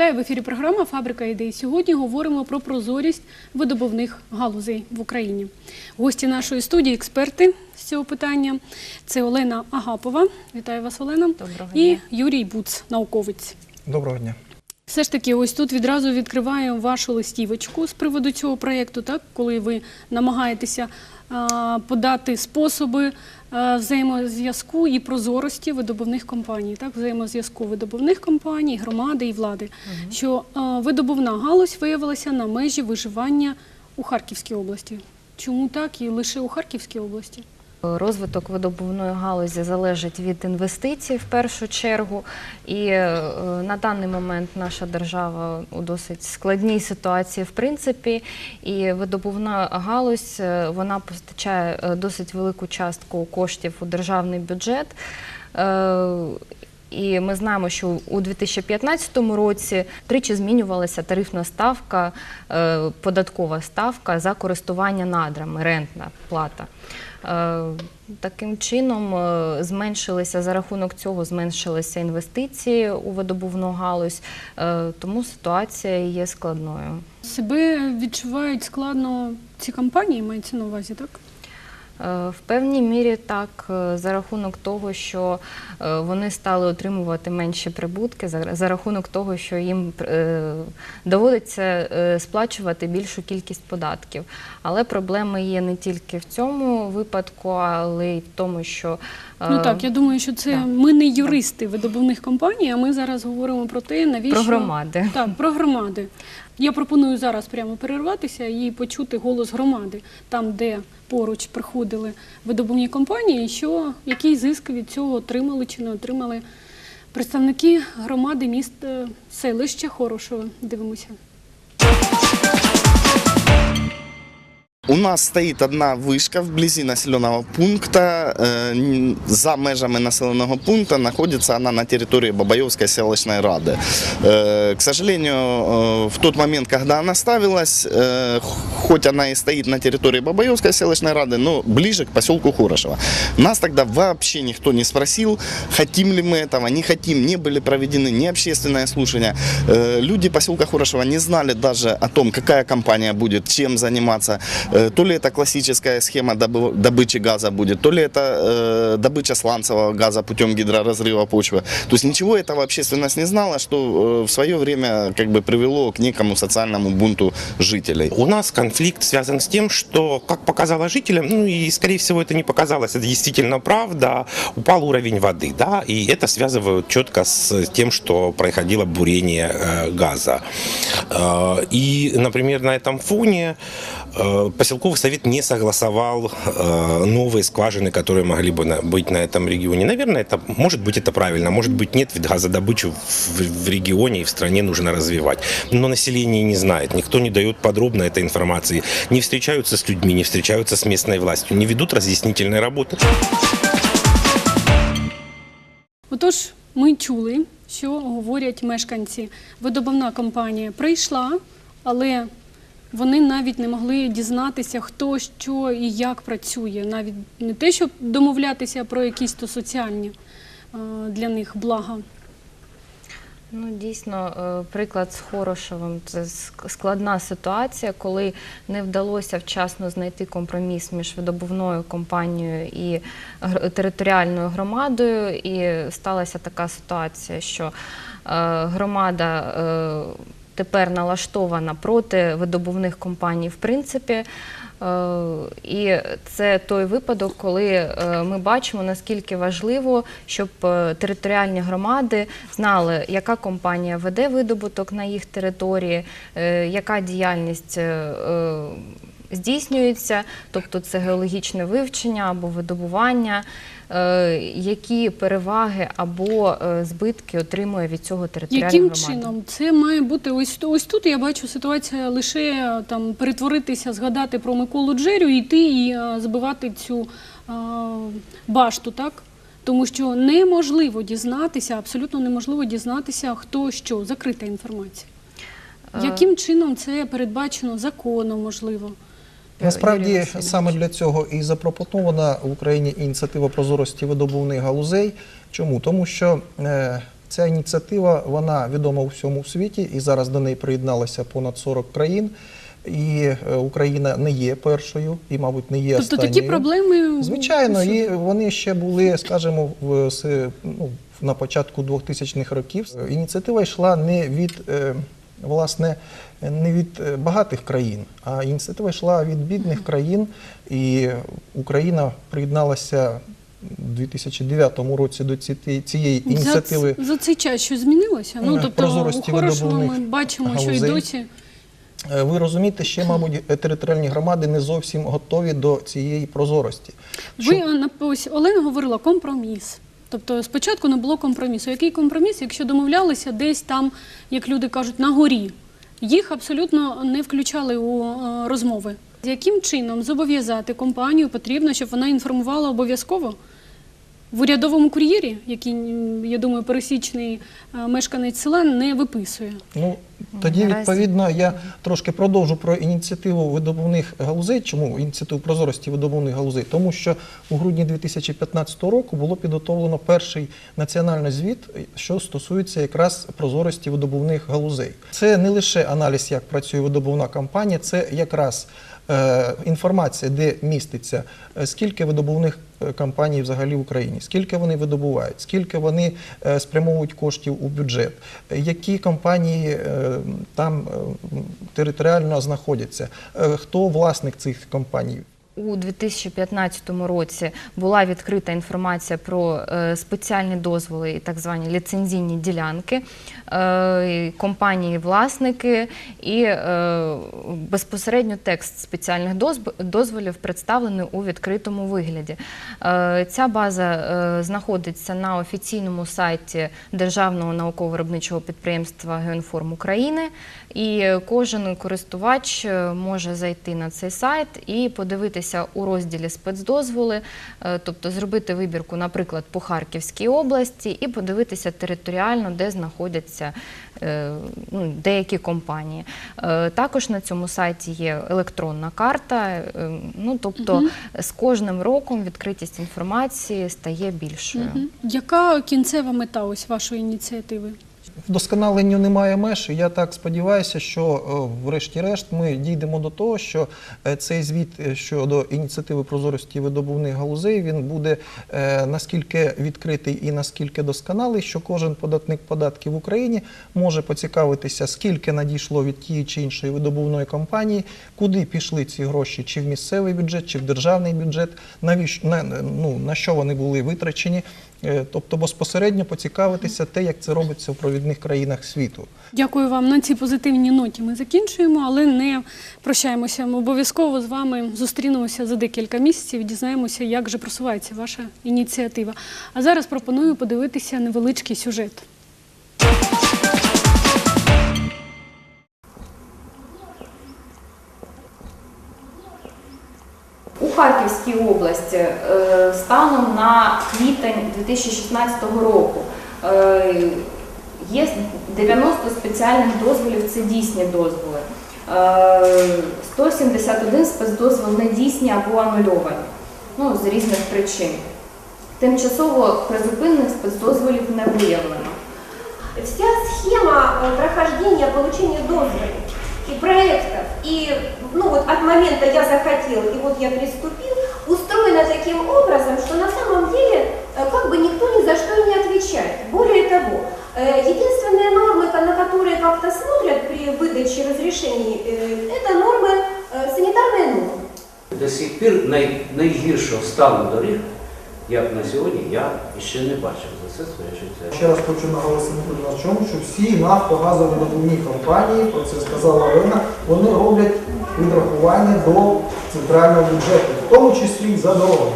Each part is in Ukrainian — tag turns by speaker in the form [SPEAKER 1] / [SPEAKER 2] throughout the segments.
[SPEAKER 1] Вітаю в ефірі. Програма Фабрика ідей. Сьогодні говоримо про прозорість видобувних галузей в Україні. Гості нашої студії, експерти з цього питання. Це Олена Агапова. Вітаю вас, Олена.
[SPEAKER 2] Доброго
[SPEAKER 1] І. Юрій Буц, науковець.
[SPEAKER 3] Доброго дня.
[SPEAKER 1] Все ж таки, ось тут відразу відкриваємо вашу листівочку з приводу цього проєкту, так коли ви намагаєтеся а, подати способи взаємозв'язку і прозорості видобувних компаній, так взаємозв'язку видобувних компаній, громади і влади. Що а, видобувна галузь виявилася на межі виживання у Харківській області. Чому так і лише у Харківській області?
[SPEAKER 2] Розвиток видобувної галузі залежить від інвестицій в першу чергу. І е, на даний момент наша держава у досить складній ситуації, в принципі, і видобувна галузь е, вона постачає е, досить велику частку коштів у державний бюджет. І ми знаємо, що у 2015 році тричі змінювалася тарифна ставка, податкова ставка за користування надрами, рентна плата. Е, Таким чином е, зменшилися за рахунок цього зменшилися інвестиції у видобувну галузь, е, тому ситуація є складною.
[SPEAKER 1] Себе відчувають складно ці компанії, мається на увазі, так?
[SPEAKER 2] Е, В певній мірі так, е, за рахунок того, що е, вони стали отримувати менші прибутки, за, рахунок того, що їм доводиться сплачувати більшу кількість податків. Але проблеми є не тільки в цьому випадку, але й в тому, що
[SPEAKER 1] Ну так, я думаю, що це
[SPEAKER 2] да.
[SPEAKER 1] ми не юристи видобувних компаній, а ми зараз говоримо про те, навіщо
[SPEAKER 2] про громади.
[SPEAKER 1] Так, про громади. Я пропоную зараз прямо перерватися і почути голос громади, там, де поруч приходили видобувні компанії, що який зиск від цього отримали чи не отримали представники громади міст е, селища Хорошова? Дивимося.
[SPEAKER 4] У нас стоит одна вышка вблизи населенного пункта. Э, За межами населенного пункта находится она на территории Бабаевской селищной рады. Э, К сожалению, э, в тот момент, когда она ставилась, э, хоть она и стоит на территории Бабаевской селищной рады, но ближе к поселку Хорошево. Нас тогда вообще никто не спросил, хотим ли мы этого, не хотим, не были проведены ни общественные слушания. Э, Люди поселка Хорошева не знали даже о том, какая компания будет, чем заниматься. Э, То ли это классическая схема добы- добычи газа будет, то ли это э, добыча сланцевого газа путем гидроразрыва почвы. То есть ничего этого общественность не знала, что э, в свое время как бы привело к некому социальному бунту жителей.
[SPEAKER 5] У нас конфликт связан с тем, что, как показало жителям, ну и, скорее всего, это не показалось, это действительно правда, упал уровень воды, да, и это связывают четко с тем, что происходило бурение газа. И, например, на этом фоне поселковый совет не согласовал э, новые скважины, которые могли бы быть на этом регионе. Наверное, это может быть это правильно, может быть нет, ведь газодобычу в, регионе и в стране нужно развивать. Но население не знает, никто не дает подробно этой информации, не встречаются с людьми, не встречаются с местной властью, не ведут разъяснительной работы.
[SPEAKER 1] Отож, ми чули, що говорять мешканці. Видобувна компанія прийшла, але вони навіть не могли дізнатися, хто що і як працює. Навіть не те, щоб домовлятися про якісь соціальні е, для них блага.
[SPEAKER 2] Ну, дійсно, е, приклад з Хорошевим це складна ситуація, коли не вдалося вчасно знайти компроміс між видобувною компанією і територіальною громадою. І сталася така ситуація, що е, громада тепер налаштована проти видобувних компаній, в принципі. Е, І це той випадок, коли е, ми бачимо, наскільки важливо, щоб е, територіальні громади знали, яка компанія веде видобуток на їх території, яка діяльність здійснюється, тобто це геологічне вивчення або видобування, е, які переваги або е, збитки отримує від цього територіальна
[SPEAKER 1] Яким
[SPEAKER 2] громада.
[SPEAKER 1] чином це має бути ось ось тут? Я бачу ситуація лише е, там перетворитися, згадати про Миколу Джерю, йти і збивати цю башту, так? Тому що неможливо дізнатися, абсолютно неможливо дізнатися, хто що, закрита інформація. Яким чином це передбачено законом, можливо?
[SPEAKER 3] Насправді саме для цього і запропонована в Україні ініціатива прозорості видобувних галузей. Чому? Тому що е, Ця ініціатива вона відома у всьому світі, і зараз до неї приєдналося понад 40 країн. І е, Україна не є першою, і, мабуть, не є
[SPEAKER 1] Тобто
[SPEAKER 3] останньою.
[SPEAKER 1] такі проблеми
[SPEAKER 3] Звичайно, і вони ще були, скажімо, в ну, на початку 2000-х років. Ініціатива йшла не від е, власне не від е, багатих країн, а ініціатива йшла від бідних країн, і Україна приєдналася у 2009 році до ці- цієї ініціативи.
[SPEAKER 1] За, за цей час щось змінилося? Ну,
[SPEAKER 3] Е,
[SPEAKER 1] тобто,
[SPEAKER 3] прозорості
[SPEAKER 1] у ми
[SPEAKER 3] видобувних
[SPEAKER 1] бачимо, що і
[SPEAKER 3] галузей.
[SPEAKER 1] досі.
[SPEAKER 3] Е, Ви розумієте, ще, мабуть, е, територіальні громади не зовсім готові до цієї прозорості.
[SPEAKER 1] Ви е, на- ось Олена говорила компроміс. Тобто спочатку не було компромісу. Який компроміс, якщо домовлялися десь там, як люди кажуть, на горі? Їх абсолютно не включали у е, розмови. Яким чином зобов'язати компанію потрібно, щоб вона інформувала обов'язково? В урядовому кур'єрі, який, я думаю, пересічний е, мешканець села не виписує.
[SPEAKER 3] Ну тоді відповідно я трошки продовжу про ініціативу видобувних галузей. Чому ініціативу прозорості видобувних галузей? Тому що у грудні 2015 року було підготовлено перший національний звіт, що стосується якраз прозорості видобувних галузей. Це не лише аналіз, як працює видобувна компанія, це якраз е, інформація, де міститься, е, скільки видобувних е, компаній взагалі в Україні, скільки вони видобувають, скільки вони е, спрямовують коштів у бюджет, е, які компанії е, там е, територіально знаходяться, е, хто власник цих компаній.
[SPEAKER 2] У 2015 році була відкрита інформація про е, спеціальні дозволи і так звані ліцензійні ділянки, е, компанії-власники і е, безпосередньо текст спеціальних дозволів представлений у відкритому вигляді. Е, Ця база е, знаходиться на офіційному сайті Державного науково-виробничого підприємства Геоінформ України, і кожен користувач е, може зайти на цей сайт і подивитися у розділі спецдозволи, е, тобто зробити вибірку, наприклад, по Харківській області, і подивитися територіально, де знаходяться е, ну, деякі компанії. Е, Також на цьому сайті є електронна карта. е, Ну тобто з кожним роком відкритість інформації стає більшою.
[SPEAKER 1] Яка кінцева мета ось вашої ініціативи?
[SPEAKER 3] Вдосконаленню немає меж. і Я так сподіваюся, що е, врешті-решт ми дійдемо до того, що е, цей звіт е, щодо ініціативи прозорості видобувних галузей він буде наскільки відкритий і наскільки досконалий, що кожен податник податків в Україні може поцікавитися, скільки надійшло від тієї чи іншої видобувної компанії, куди пішли ці гроші, чи в місцевий бюджет, чи в державний бюджет, навіщо на, ну, на що вони були витрачені. Е, Тобто безпосередньо поцікавитися те, як це робиться в провідних країнах світу.
[SPEAKER 1] Дякую вам на цій позитивній ноті. Ми закінчуємо, але не прощаємося. Ми обов'язково з вами зустрінемося за декілька місяців. Дізнаємося, як же просувається ваша ініціатива. А зараз пропоную подивитися невеличкий сюжет.
[SPEAKER 2] Харківській області е, станом на квітень 2016 року е, є 90 спеціальних дозволів, це дійсні дозволи. Е, 171 спецдозвол не дійсні або анульовані ну, з різних причин. Тимчасово призупинених спецдозволів не виявлено.
[SPEAKER 6] Вся схема прохождения получения дозволов и проектов, и ну вот от момента я захотел, и вот я приступил, устроена таким образом, что на самом деле э, как бы никто ни за что не отвечает. Более того, э, единственные нормы, на которые как-то смотрят при выдаче разрешений, э, это нормы, э, санитарные нормы.
[SPEAKER 7] До сих пір най, найгіршого стану доріг, як на сьогодні, я ще не бачив. За це своє життя.
[SPEAKER 3] Ще раз хочу наголосити на чому, що всі нафтогазовидобувні компанії, про це сказала Олена, вони роблять відрахування до центрального бюджету, в тому числі за дорогу.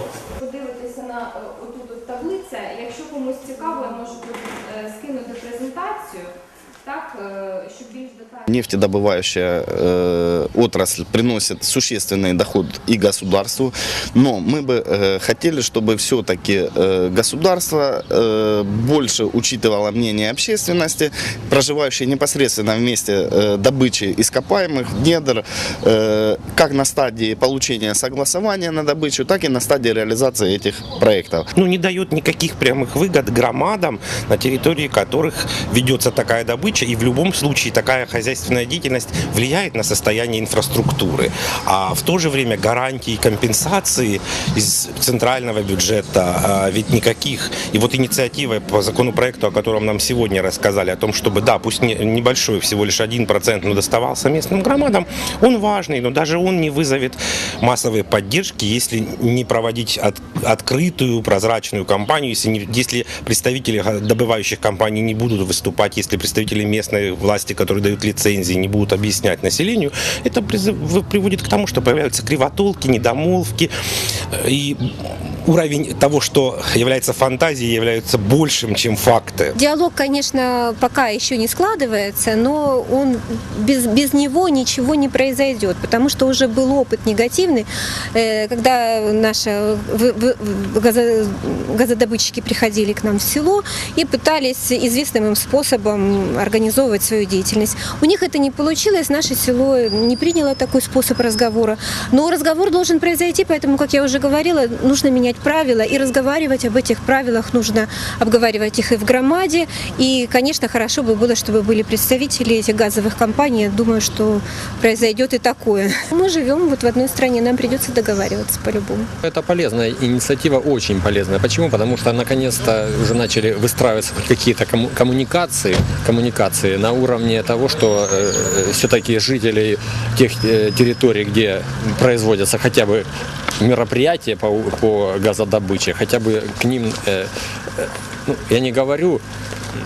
[SPEAKER 4] Нефтедобывающая э, отрасль приносит существенный доход и государству, но мы бы э, хотели, чтобы все-таки э, государство э, больше учитывало мнение общественности, проживающей непосредственно в месте э, добычи ископаемых недр, э, как на стадии получения согласования на добычу, так и на стадии реализации этих проектов.
[SPEAKER 5] ну, не дает никаких прямых выгод громадам, на территории которых ведется такая добыча, и в любом случае такая хозяйственная деятельность влияет на состояние инфраструктуры. А в то же время гарантии компенсации из центрального бюджета а, ведь никаких. И вот инициатива по законопроекту, о котором нам сегодня рассказали, о том, чтобы, да, пусть не- небольшой, всего лишь 1%, но доставался местным громадам, он важный, но даже он не вызовет массовой поддержки, если не проводить от- открытую, прозрачную кампанию, если, не- если представители га- добывающих компаний не будут выступать, если представители местной власти, которые дают лицензии, не будут объяснять населению, это призыв- в- приводит к тому, что появляются кривотолки, недомолвки, э, и уровень того, что является фантазией, является большим, чем факты.
[SPEAKER 8] Диалог, конечно, пока еще не складывается, но он без, без него ничего не произойдет, потому что уже был опыт негативный, э, когда наши газодобытчики приходили к нам в село и пытались известным им способом организовывать свою деятельность. У них это не получилось, наше село не приняло такой способ разговора. Но разговор должен произойти, поэтому, как я уже говорила, нужно менять правила и разговаривать об этих правилах нужно обговаривать их и в громаде. И, конечно, хорошо бы было, чтобы были представители этих газовых компаний. Думаю, что произойдет и такое. Мы живем вот в одной стране, нам придется договариваться по-любому.
[SPEAKER 9] Это полезная инициатива, очень полезная. Почему? Потому что наконец-то уже начали выстраиваться какие-то комму- коммуникации, коммуникации на уровне того, что все-таки жители тех э, территорий, где производятся хотя бы мероприятия по, по газодобыче, хотя бы к ним, э, э, ну, я не говорю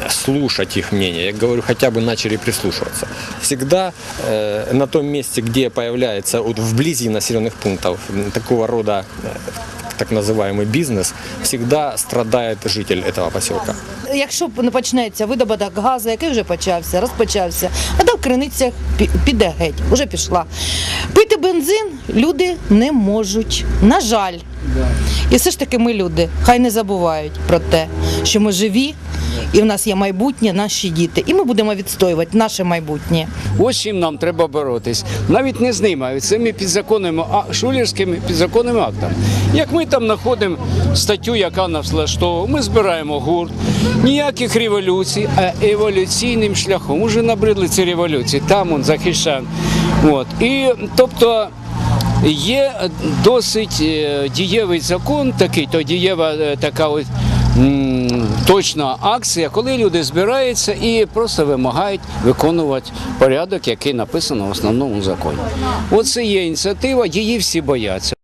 [SPEAKER 9] слушать их мнение, я говорю, хотя бы начали прислушиваться. Всегда э, на том месте, где появляется вот вблизи населенных пунктов м, такого рода э, так называемый бизнес, всегда страдает житель этого поселка.
[SPEAKER 10] Якщо не почнеться видобуток газу, який вже почався, розпочався, пі- піде геть, вже пішла. Пити бензин люди не можуть. На жаль. І все ж таки ми люди, хай не забувають про те, що ми живі, і в нас є майбутнє, наші діти. І ми будемо відстоювати наше майбутнє.
[SPEAKER 11] Ось чим нам треба боротись. Навіть не з ними, а цими підзаконними а шулерськими підзаконними актами. Як ми там знаходимо статтю, яка нас влаштовує, ми збираємо гурт, ніяких революцій, а еволюційним шляхом. Уже набридли ці революції, там он захищаємо. От. І тобто. Є досить е, дієвий закон, такий, то дієва е, така ось точна акція, коли люди збираються і просто вимагають виконувати порядок, який написано в основному законі. Оце є ініціатива, її всі бояться.